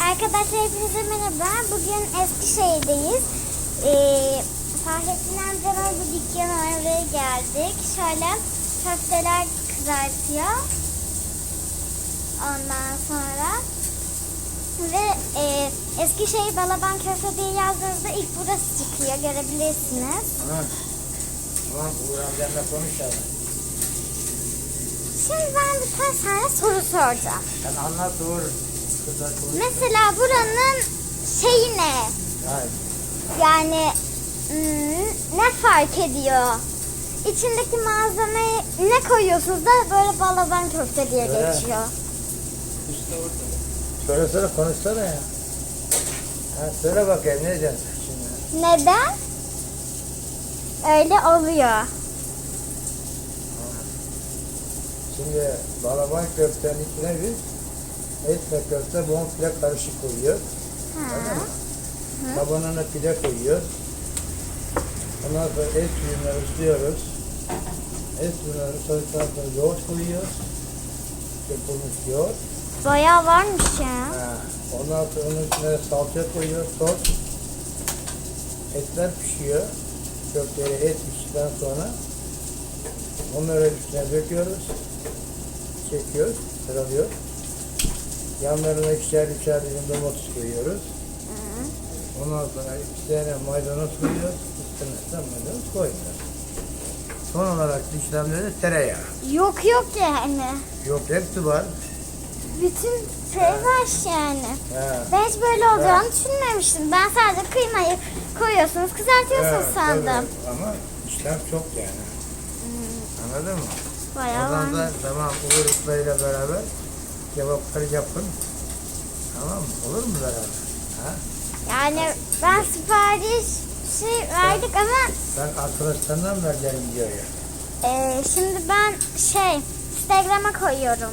Arkadaşlar hepinize merhaba. Bugün Eskişehir'deyiz. Ee, Fahrettin amcanın bu dükkanı oraya geldik. Şöyle köfteler kızartıyor. Ondan sonra ve e, Eskişehir Balaban Köfte diye yazdığınızda ilk burası çıkıyor. Görebilirsiniz. Tamam Uğur amcanla konuş abi. Şimdi ben birkaç tane soru soracağım. Sen anlat Uğur. Mesela buranın şeyi ne? Hayır. Yani hmm, ne fark ediyor? İçindeki malzemeyi ne koyuyorsunuz da böyle balaban köfte diye Öyle. geçiyor. Söylesene konuşsana ya. Ha, söyle bakayım ne diyeceksin şimdi? Neden? Öyle oluyor. Şimdi balaban köftenin içine biz et ve köfte bonfile karışık koyuyoruz. Ha. Anladın mı? Tabanına pide koyuyoruz. Ondan sonra et suyunu ıslıyoruz. Et suyunu ısladıktan sonra yoğurt koyuyoruz. Yapılmış yoğurt. Bayağı varmış ya. Ha, Ondan sonra onun içine salça koyuyoruz, sos. Etler pişiyor. Köfteleri et piştikten sonra onları üstüne döküyoruz. Çekiyoruz, sıralıyoruz. Yanlarına ikişer üçer dilim domates koyuyoruz. Hı. Ondan sonra tane maydanoz koyuyoruz. Üstüne maydanoz koyuyoruz. Son olarak işlemleri tereyağı. Yok yok yani. Yok hepsi var. Bütün şey var yani. Ha. Ben hiç böyle olacağını düşünmemiştim. Ben sadece kıymayı koyuyorsunuz, kızartıyorsunuz Evet, sandım. tabii. Ama işlem çok yani. Anladın mı? Bayağı Oradan da tamam Usta ile beraber kebapları yapın. Tamam mı? Olur mu beraber? Ha? Yani ben sipariş şey verdik ama Sen arkadaşlarından mı vereceksin videoyu? e, şimdi ben şey Instagram'a koyuyorum.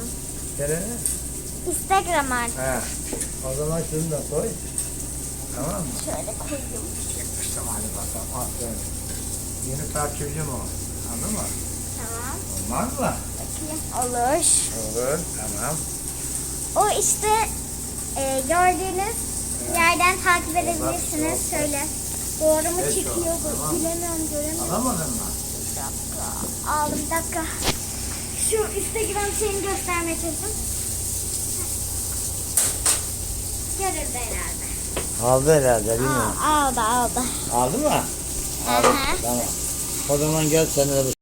Nereye? Instagram'a Ha. O zaman şunu da koy. Tamam mı? şöyle koyayım. Çıkmıştım hadi bakalım. Aferin. Yeni takipçim o. Anladın mı? Tamam. Olmaz mı? Bakayım. Olur. Olur. Tamam. O işte e, gördüğünüz yerden takip edebilirsiniz. Şöyle doğru mu çıkıyor bu? Bilemiyorum göremiyorum. Alamadın mı? Bir dakika. Aldım bir dakika. Şu Instagram şeyini göstermeye çalıştım. Görüldü herhalde. Aldı herhalde bilmiyorum. Aa, aldı aldı. Aldı mı? Aha. Tamam. O zaman gel sen de